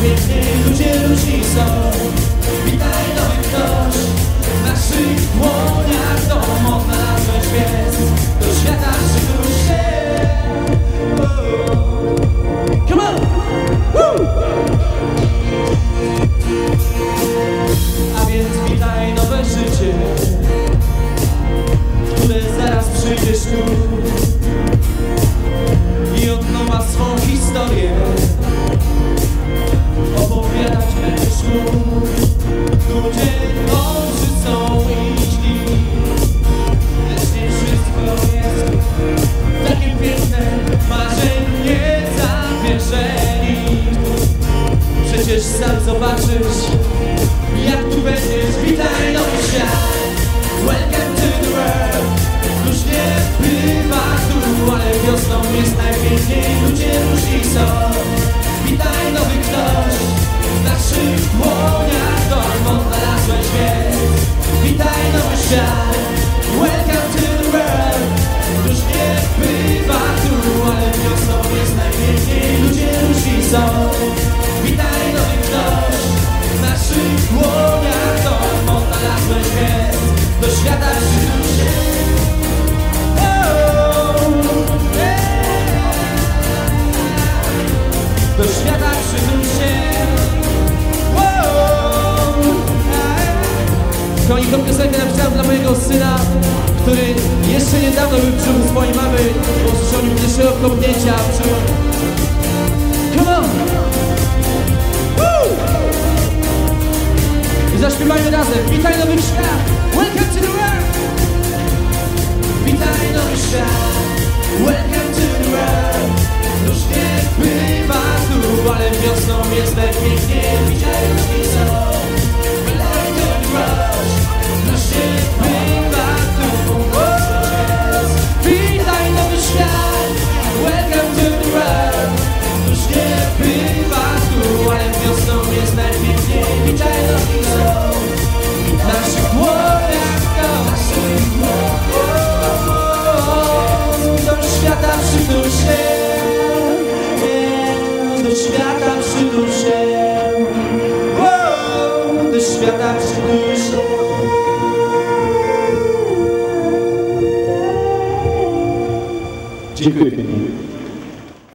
najpiękniej Ludzie różni są. Witaj nowy ktoś W naszych dłoniach dom Odnalazłeś więc zobaczysz, jak tu będziesz, witaj nowy świat. Welcome to the world. Już nie bywa tu, ale wiosną jest najpiękniej Ludzie różni są. Witaj nowy ktoś W naszych dłoniach dom odnalazłeś więc Witaj nowy świat. Welcome to the world. Już nie bywa tu, ale wiosną jest najpiękniej Ludzie różni są Kochani, tą piosenkę napisałem dla mojego syna, który jeszcze niedawno był brzuchu swojej mamy, bo nim pierwszego kopnięcia brzuchu. Come on! Woo! I zaśpiewajmy razem. Witaj nowy świat. 軸に